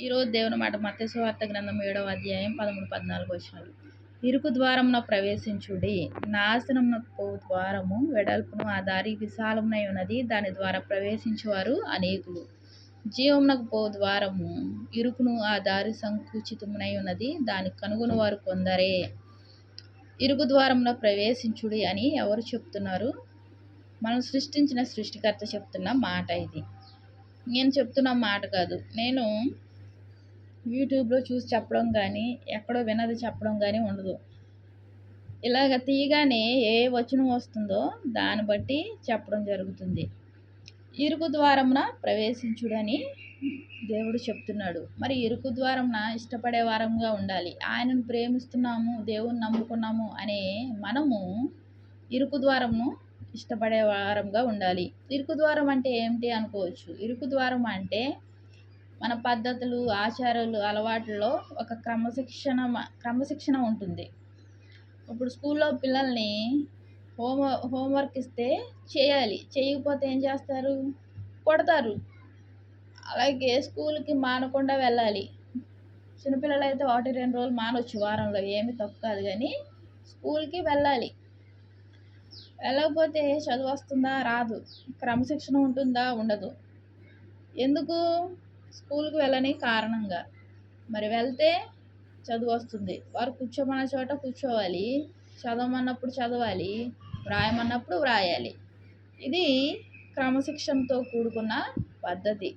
ఈరోజు దేవుని మాట మత్స్యవార్త గ్రంథం ఏడవ అధ్యాయం పదమూడు పద్నాలుగు వచ్చినారు ఇరుకు ద్వారమున ప్రవేశించుడి. నాశనమున పో ద్వారము వెడల్పును ఆ దారి విశాలమునై ఉన్నది. దాని ద్వారా ప్రవేశించేవారు అనేకులు. జీవమునకు పో ద్వారము ఇరుకును ఆ దారి సంకుచితమునై ఉన్నది. దాని కనుగొని వారు కొందరే. ఇరుకు ద్వారంలో ప్రవేశించుడి అని ఎవరు చెప్తున్నారు? మనం సృష్టించిన సృష్టికర్త చెప్తున్న మాట ఇది. నేను చెప్తున్న మాట కాదు. నేను యూట్యూబ్లో చూసి చెప్పడం కానీ ఎక్కడో వినది చెప్పడం కానీ ఉండదు. ఇలాగ తీయగానే ఏ వచనం వస్తుందో దాన్ని బట్టి చెప్పడం జరుగుతుంది. ఇరుకు ద్వారమున ప్రవేశించుడని దేవుడు చెప్తున్నాడు. మరి ఇరుకు ద్వారమున ఇష్టపడే వారంగా ఉండాలి. ఆయనను ప్రేమిస్తున్నాము దేవుని నమ్ముకున్నాము అనే మనము ఇరుకు ద్వారమును ఇష్టపడే వారంగా ఉండాలి. ఇరుకు ద్వారం అంటే ఏమిటి అనుకోవచ్చు? ఇరుకు ద్వారం అంటే మన పద్ధతులు ఆచారాలు అలవాట్లలో ఒక క్రమశిక్షణ క్రమశిక్షణ ఉంటుంది. ఇప్పుడు స్కూల్లో పిల్లల్ని హోమ్ హోంవర్క్ ఇస్తే చేయాలి. చేయకపోతే ఏం చేస్తారు? కొడతారు. అలాగే స్కూల్కి మానకుండా వెళ్ళాలి. చిన్నపిల్లలు అయితే ఒకటి రెండు రోజులు మానవచ్చు వారంలో. ఏమి తప్పు కాదు కానీ స్కూల్కి వెళ్ళాలి. వెళ్ళకపోతే చదువు వస్తుందా? రాదు. క్రమశిక్షణ ఉంటుందా? ఉండదు. ఎందుకు? స్కూల్కి వెళ్ళని కారణంగా. మరి వెళ్తే చదువు వస్తుంది. వారు కూర్చోమన్న చోట కూర్చోవాలి. చదవమన్నప్పుడు చదవాలి. వ్రాయమన్నప్పుడు వ్రాయాలి. ఇది క్రమశిక్షణతో కూడుకున్న పద్ధతి.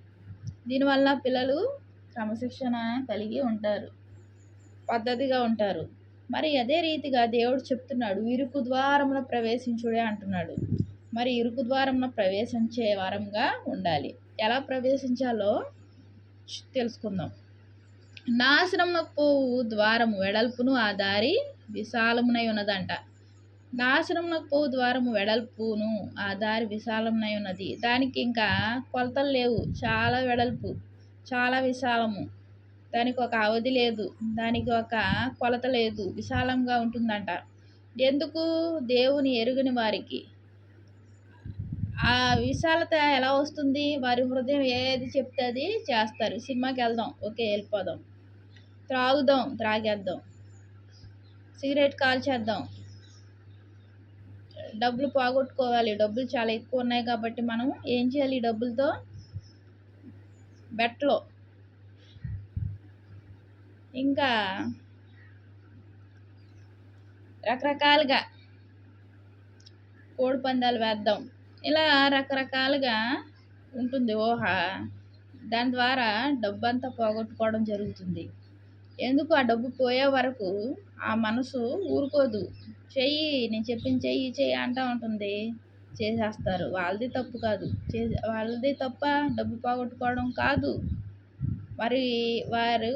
దీనివల్ల పిల్లలు క్రమశిక్షణ కలిగి ఉంటారు. పద్ధతిగా ఉంటారు. మరి అదే రీతిగా దేవుడు చెప్తున్నాడు ఇరుకు ద్వారమున ప్రవేశించుడే అంటున్నాడు. మరి ఇరుకు ద్వారమున ప్రవేశించే వారంగా ఉండాలి. ఎలా ప్రవేశించాలో తెలుసుకుందాం. నాశనమునకు ద్వారము వెడల్పును ఆ దారి విశాలమునై ఉన్నదంట. నాశనమునకు పోవు ద్వారము వెడల్పును ఆ దారి విశాలమునై ఉన్నది. దానికి ఇంకా కొలతలు లేవు. చాలా వెడల్పు చాలా విశాలము. దానికి ఒక అవధి లేదు. దానికి ఒక కొలత లేదు. విశాలంగా ఉంటుందంట. ఎందుకు? దేవుని ఎరుగని వారికి. ఆ విశాలత ఎలా వస్తుంది? వారి హృదయం ఏది చెప్తే అది చేస్తారు. సినిమాకి వెళ్దాం ఓకే వెళ్ళిపోదాం. త్రాగుదాం త్రాగేద్దాం. సిగరెట్ కాల్చేద్దాం. డబ్బులు పోగొట్టుకోవాలి. డబ్బులు చాలా ఎక్కువ ఉన్నాయి కాబట్టి మనం ఏం చేయాలి ఈ డబ్బులతో? బెట్లో. ఇంకా రకరకాలుగా కోడి పందాలు వేద్దాం. ఇలా రకరకాలుగా ఉంటుంది ఊహ దాని ద్వారా డబ్బు అంతా పోగొట్టుకోవడం జరుగుతుంది. ఎందుకు ఆ డబ్బు పోయే వరకు ఆ మనసు ఊరుకోదు. చెయ్యి నేను చెప్పిన చెయ్యి చెయ్యి అంటూ ఉంటుంది. చేసేస్తారు. వాళ్ళది తప్పు కాదు. చే వాళ్ళది తప్ప డబ్బు పోగొట్టుకోవడం కాదు. మరి వారు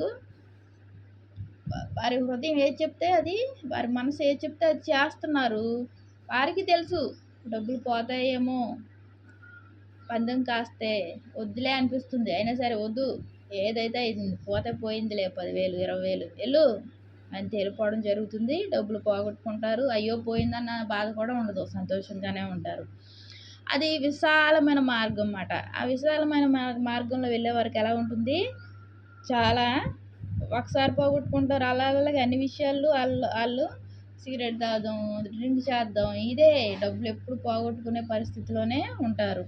వారి హృదయం ఏది చెప్తే అది వారి మనసు ఏది చెప్తే అది చేస్తున్నారు. వారికి తెలుసు. డబ్బులు పోతాయేమో. పందెం కాస్తే వద్దులే అనిపిస్తుంది. అయినా సరే వద్దు. ఏదైతే అయింది పోతే పోయిందిలే పదివేలు ఇరవై వేలు వెళ్ళు. అని తెలిపోవడం జరుగుతుంది. డబ్బులు పోగొట్టుకుంటారు. అయ్యో పోయిందన్న బాధ కూడా ఉండదు. సంతోషంగానే ఉంటారు. అది విశాలమైన మార్గం అన్నమాట. ఆ విశాలమైన మార్గంలో వెళ్ళే వరకు ఎలా ఉంటుంది? చాలా ఒకసారి పోగొట్టుకుంటారు. అలా అలాగే అన్ని విషయాలు వాళ్ళు వాళ్ళు సిగరెట్ తాగుదాం డ్రింక్ చేద్దాం ఇదే డబ్బులు ఎప్పుడు పోగొట్టుకునే పరిస్థితిలోనే ఉంటారు.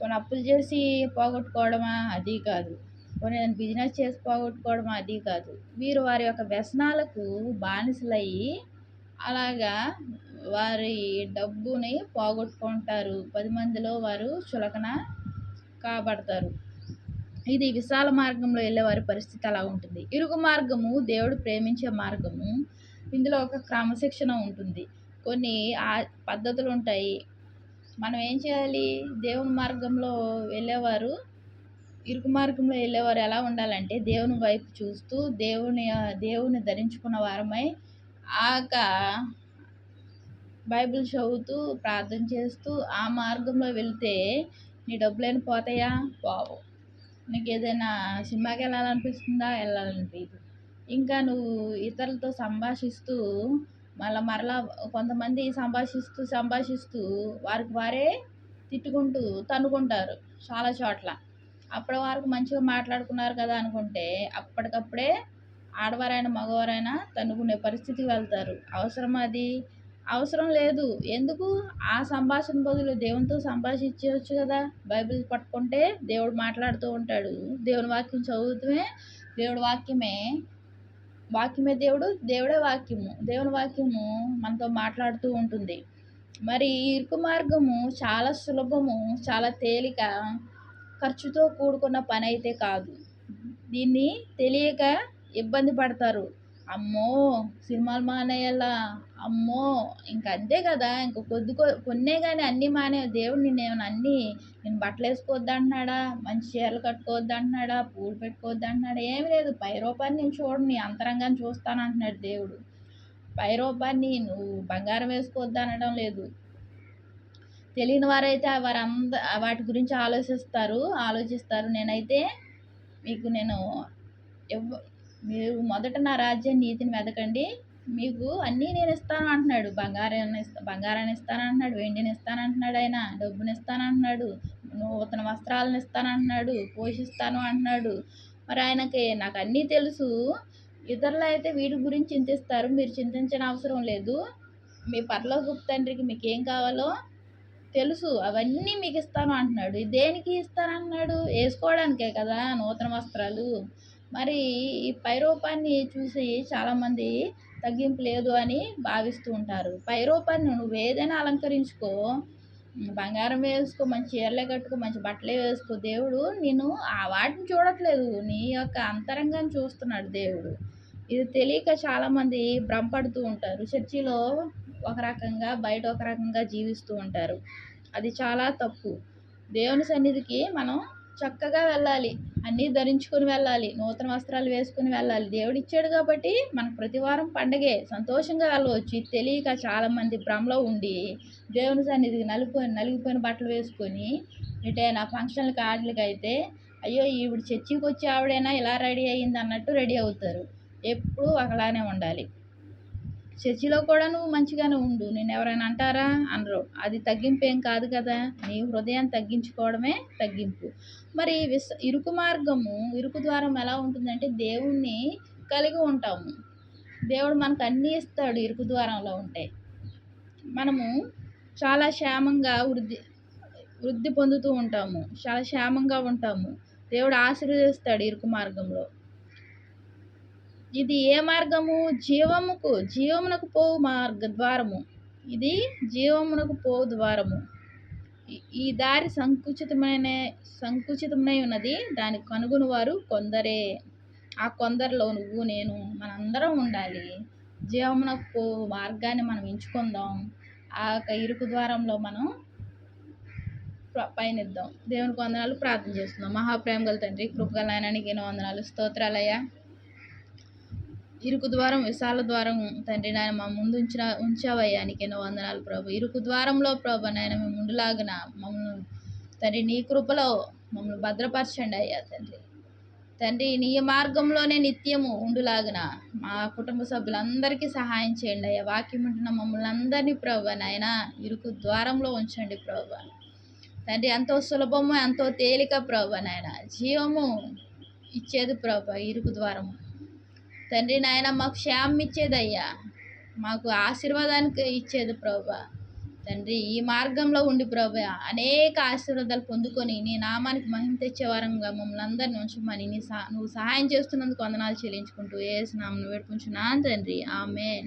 కొన్ని అప్పులు చేసి పోగొట్టుకోవడమా? అది కాదు. కొన్ని బిజినెస్ చేసి పోగొట్టుకోవడమా? అది కాదు. వీరు వారి యొక్క వ్యసనాలకు బానిసలయ్యి అలాగా వారి డబ్బుని పోగొట్టుకుంటారు. పది మందిలో వారు చులకన కాబడతారు. ఇది విశాల మార్గంలో వెళ్ళే వారి పరిస్థితి అలా ఉంటుంది. ఇరుగు మార్గము దేవుడు ప్రేమించే మార్గము ఇందులో ఒక క్రమశిక్షణ ఉంటుంది. కొన్ని ఆ పద్ధతులు ఉంటాయి. మనం ఏం చేయాలి? దేవుని మార్గంలో వెళ్ళేవారు ఇరుకు మార్గంలో వెళ్ళేవారు ఎలా ఉండాలంటే దేవుని వైపు చూస్తూ దేవుని దేవుని ధరించుకున్న వారమై ఆక బైబిల్ చదువుతూ ప్రార్థన చేస్తూ ఆ మార్గంలో వెళ్తే నీ డబ్బులైనా పోతాయా? పోవు. నీకు ఏదైనా సినిమాకి వెళ్ళాలనిపిస్తుందా? వెళ్ళాలనిపించదు ఇంకా నువ్వు ఇతరులతో సంభాషిస్తూ మళ్ళీ మరలా కొంతమంది సంభాషిస్తూ సంభాషిస్తూ వారికి వారే తిట్టుకుంటూ తన్నుకుంటారు చాలా చోట్ల. అప్పటి వరకు మంచిగా మాట్లాడుకున్నారు కదా అనుకుంటే అప్పటికప్పుడే ఆడవారైనా మగవారైనా తన్నుకునే పరిస్థితికి వెళ్తారు. అవసరం అది. అవసరం లేదు. ఎందుకు? ఆ సంభాషణ బదులు దేవునితో సంభాషించవచ్చు కదా. బైబిల్ పట్టుకుంటే దేవుడు మాట్లాడుతూ ఉంటాడు. దేవుని వాక్యం చదువుతూనే దేవుడి వాక్యమే వాక్యమే దేవుడు దేవుడే వాక్యము. దేవుని వాక్యము మనతో మాట్లాడుతూ ఉంటుంది. మరి ఇరుకు మార్గము చాలా సులభము చాలా తేలిక ఖర్చుతో కూడుకున్న పని అయితే కాదు. దీన్ని తెలియక ఇబ్బంది పడతారు. అమ్మో సినిమాలు మానేయాలా? అమ్మో ఇంక అంతే కదా. ఇంక కొద్ది కొన్నే కానీ అన్నీ మానే దేవుడు నేను అన్నీ నేను బట్టలు వేసుకోవద్దు అంటున్నాడా? మంచి చీరలు కట్టుకోవద్దు అంటున్నాడా? పూలు పెట్టుకోవద్దు అంటున్నాడా? ఏమి లేదు. పై రూపాన్ని నేను చూడని. అంతరంగాన్ని చూస్తాను అంటున్నాడు దేవుడు. పై రూపాన్ని నువ్వు బంగారం వేసుకోవద్దు అనడం లేదు. తెలియని వారైతే వారంద వాటి గురించి ఆలోచిస్తారు ఆలోచిస్తారు. నేనైతే మీకు నేను ఎవ్ మీరు మొదట నా రాజ్యాన్ని నీతిని వెతకండి మీకు అన్నీ నేను ఇస్తాను అంటున్నాడు. బంగారాన్ని ఇస్తా బంగారాన్ని ఇస్తాను అంటున్నాడు. వెండిని ఇస్తాను అంటున్నాడు ఆయన. డబ్బుని ఇస్తాను అంటున్నాడు. నూతన వస్త్రాలను ఇస్తాను అంటున్నాడు. పోషిస్తాను అంటున్నాడు. మరి ఆయనకి నాకు అన్నీ తెలుసు. ఇతరులు అయితే వీటి గురించి చింతిస్తారు. మీరు చింతించిన అవసరం లేదు. మీ పరలోకపు తండ్రికి మీకు ఏం కావాలో తెలుసు. అవన్నీ మీకు ఇస్తాను అంటున్నాడు. దేనికి ఇస్తాను అంటున్నాడు? వేసుకోవడానికే కదా నూతన వస్త్రాలు. మరి ఈ పై రూపాన్ని చూసి చాలామంది తగ్గింపు లేదు అని భావిస్తూ ఉంటారు. పై రూపాన్ని నువ్వు ఏదైనా అలంకరించుకో బంగారం వేసుకో మంచి చీరలే కట్టుకో మంచి బట్టలే వేసుకో. దేవుడు నేను ఆ వాటిని చూడట్లేదు. నీ యొక్క అంతరంగాన్ని చూస్తున్నాడు దేవుడు. ఇది తెలియక చాలామంది భ్రమపడుతూ ఉంటారు. చర్చిలో ఒక రకంగా బయట ఒక రకంగా జీవిస్తూ ఉంటారు. అది చాలా తప్పు. దేవుని సన్నిధికి మనం చక్కగా వెళ్ళాలి. అన్నీ ధరించుకొని వెళ్ళాలి. నూతన వస్త్రాలు వేసుకొని వెళ్ళాలి. దేవుడు ఇచ్చాడు కాబట్టి మనకు ప్రతివారం పండగే. సంతోషంగా వెళ్ళవచ్చు. ఇది తెలియక చాలామంది భ్రమలో ఉండి దేవుని సన్నిధికి నలిపోయిన నలిగిపోయిన బట్టలు వేసుకొని ఎటైనా ఫంక్షన్లకి ఆటలకి అయితే అయ్యో ఈవిడ చర్చికి వచ్చి ఆవిడైనా ఇలా రెడీ అయ్యింది అన్నట్టు రెడీ అవుతారు. ఎప్పుడూ ఒకలానే ఉండాలి. చర్చిలో కూడా నువ్వు మంచిగానే ఉండు. నేను ఎవరైనా అంటారా? అనరు. అది తగ్గింపు ఏం కాదు కదా. నీ హృదయాన్ని తగ్గించుకోవడమే తగ్గింపు. మరి విస్ ఇరుకు మార్గము ఇరుకు ద్వారం ఎలా ఉంటుందంటే దేవుణ్ణి కలిగి ఉంటాము. దేవుడు మనకు అన్నీ ఇస్తాడు ఇరుకు ద్వారంలో ఉంటే. మనము చాలా క్షేమంగా వృద్ధి వృద్ధి పొందుతూ ఉంటాము. చాలా క్షేమంగా ఉంటాము. దేవుడు ఆశీర్వదిస్తాడు ఇరుకు మార్గంలో. ఇది ఏ మార్గము? జీవముకు జీవమునకు పోవు మార్గ ద్వారము. ఇది జీవమునకు పోవు ద్వారము. ఈ- దారి సంకుచితమైన సంకుచితమై ఉన్నది. దానికి కనుగొని వారు కొందరే. ఆ కొందరిలో నువ్వు నేను మనందరం ఉండాలి. జీవమునకు పోవు మార్గాన్ని మనం ఎంచుకుందాం. ఆ యొక్క ఇరుకు ద్వారంలో మనం పయనిద్దాం. దేవునికి వందనాలు ప్రార్థన చేస్తున్నాం. మహాప్రేమ గల తండ్రి కృపగల నాయనానికి ఎన్నో వందనాలు. స్తోత్రాలయ్యా. ఇరుకు ద్వారం విశాల ద్వారం తండ్రి నాయన మా ముందు ఉంచిన ఉంచావయ్యా నీకెన్నో ఎన్నో వందనాలు ప్రభు. ఇరుకు ద్వారంలో ప్రభు నాయన మేము ముందులాగిన మమ్మల్ని తండ్రి నీ కృపలో మమ్మల్ని భద్రపరచండి అయ్యా తండ్రి. తండ్రి నీ మార్గంలోనే నిత్యము ఉండులాగిన మా కుటుంబ సభ్యులందరికీ సహాయం చేయండి అయ్యా. వాక్యం ఉంటున్న మమ్మల్ని అందరినీ ప్రభు నాయన ఇరుకు ద్వారంలో ఉంచండి ప్రభు. తండ్రి ఎంతో సులభము ఎంతో తేలిక ప్రభు నాయన. జీవము ఇచ్చేది ప్రభు ఇరుకు ద్వారము. తండ్రి నాయన మాకు క్షేమం ఇచ్చేదయ్యా. మాకు ఆశీర్వాదానికి ఇచ్చేది ప్రభా. తండ్రి ఈ మార్గంలో ఉండి ప్రభా. అనేక ఆశీర్వాదాలు పొందుకొని నీ నామానికి మహిమ తెచ్చేవారంగా మమ్మల్ని అందరిని ఉంచమని నీ సహా నువ్వు సహాయం చేస్తున్నందుకు వందనాలు చెల్లించుకుంటూ ఏ నామను వేడుకుంటున్నాను తండ్రి. ఆమె